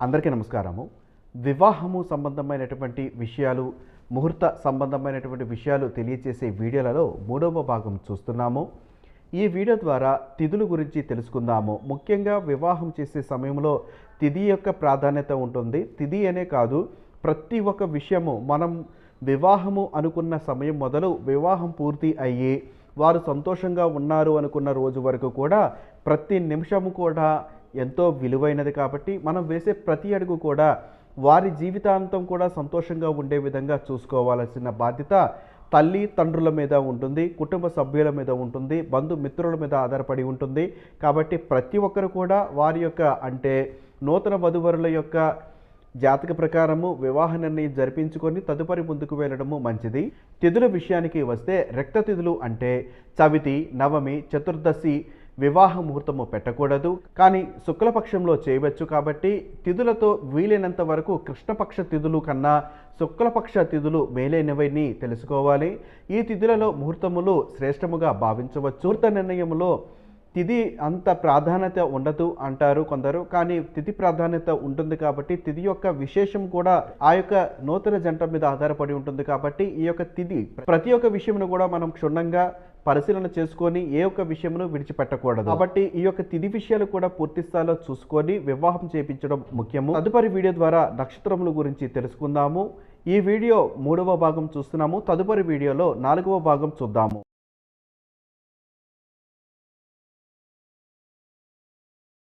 అందరికీ నమస్కారము. వివాహము సంబంధమైనటువంటి విషయాలు ముహూర్త సంబంధమైనటువంటి విషయాలు తెలియజేసే వీడియోలలో మూడవ భాగం చూస్తున్నాము. ఈ వీడియో ద్వారా తిథుల గురించి తెలుసుకుందాము. ముఖ్యంగా వివాహం చేసే సమయంలో తిథి యొక్క ప్రాధాన్యత ఉంటుంది. తిథి అనే కాదు ప్రతి ఒక్క విషయము మనం వివాహము అనుకున్న సమయం మొదలు వివాహం పూర్తి అయ్యి వారు సంతోషంగా ఉన్నారు అనుకున్న రోజు వరకు కూడా ప్రతి నిమిషము కూడా ఎంతో విలువైనది కాబట్టి మనం వేసే ప్రతి అడుగు కూడా వారి జీవితాంతం కూడా సంతోషంగా ఉండే విధంగా చూసుకోవాల్సిన బాధ్యత తల్లి తండ్రుల మీద ఉంటుంది కుటుంబ సభ్యుల మీద ఉంటుంది బంధుమిత్రుల మీద ఆధారపడి ఉంటుంది. కాబట్టి ప్రతి ఒక్కరు కూడా వారి యొక్క అంటే నూతన వధువరుల యొక్క జాతక ప్రకారము వివాహ నిర్ణయం జరిపించుకొని తదుపరి ముందుకు వెళ్ళడము మంచిది. తిథుల విషయానికి వస్తే రక్త తిథులు అంటే చవితి నవమి చతుర్దశి వివాహ ముహూర్తము పెట్టకూడదు. కానీ శుక్లపక్షంలో చేయవచ్చు కాబట్టి తిథులతో వీలైనంత వరకు కృష్ణపక్ష తిథులు కన్నా శుక్లపక్ష తిథులు మేలైనవని తెలుసుకోవాలి. ఈ తిథులలో ముహూర్తములు శ్రేష్టముగా భావించవచ్చు. ముహూర్త నిర్ణయంలో తిథి అంత ప్రాధాన్యత ఉండదు అంటారు కొందరు. కానీ తిథి ప్రాధాన్యత ఉంటుంది కాబట్టి తిథి యొక్క విశేషం కూడా ఆ యొక్క నూతన జంట మీద ఆధారపడి ఉంటుంది కాబట్టి ఈ యొక్క తిథి ప్రతి ఒక్క విషయమును కూడా మనం క్షుణ్ణంగా పరిశీలన చేసుకొని ఏ ఒక్క విషయమును విడిచిపెట్టకూడదు. కాబట్టి ఈ యొక్క తిథి విషయాలు కూడా పూర్తి స్థాయిలో చూసుకొని వివాహం చేపించడం ముఖ్యము. తదుపరి వీడియో ద్వారా నక్షత్రముల గురించి తెలుసుకుందాము. ఈ వీడియో మూడవ భాగం చూస్తున్నాము. తదుపరి వీడియోలో నాలుగవ భాగం చూద్దాము.